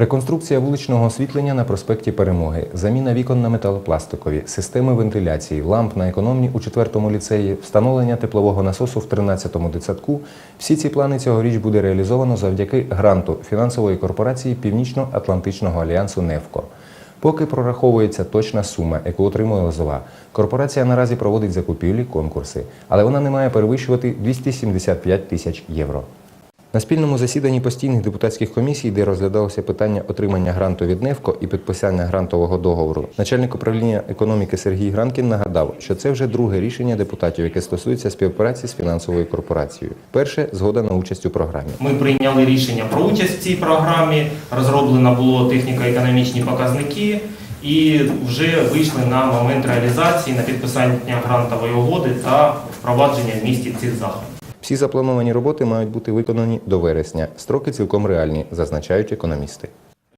Реконструкція вуличного освітлення на проспекті Перемоги, заміна вікон на металопластикові, системи вентиляції, ламп на економні у 4-му ліцеї, встановлення теплового насосу в 13-му дитсадку – всі ці плани цьогоріч буде реалізовано завдяки гранту фінансової корпорації Північно-Атлантичного альянсу «Невко». Поки прораховується точна сума, яку отримує Лозова, корпорація наразі проводить закупівлі, конкурси, але вона не має перевищувати 275 тисяч євро. На спільному засіданні постійних депутатських комісій, де розглядалося питання отримання гранту від НЕВКО і підписання грантового договору, начальник управління економіки Сергій Гранкін нагадав, що це вже друге рішення депутатів, яке стосується співпраці з фінансовою корпорацією. Перше згода на участь у програмі. Ми прийняли рішення про участь в цій програмі. Розроблено було техніко-економічні показники, і вже вийшли на момент реалізації на підписання грантової угоди та впровадження в місті цих заходів. Всі заплановані роботи мають бути виконані до вересня. Строки цілком реальні, зазначають економісти.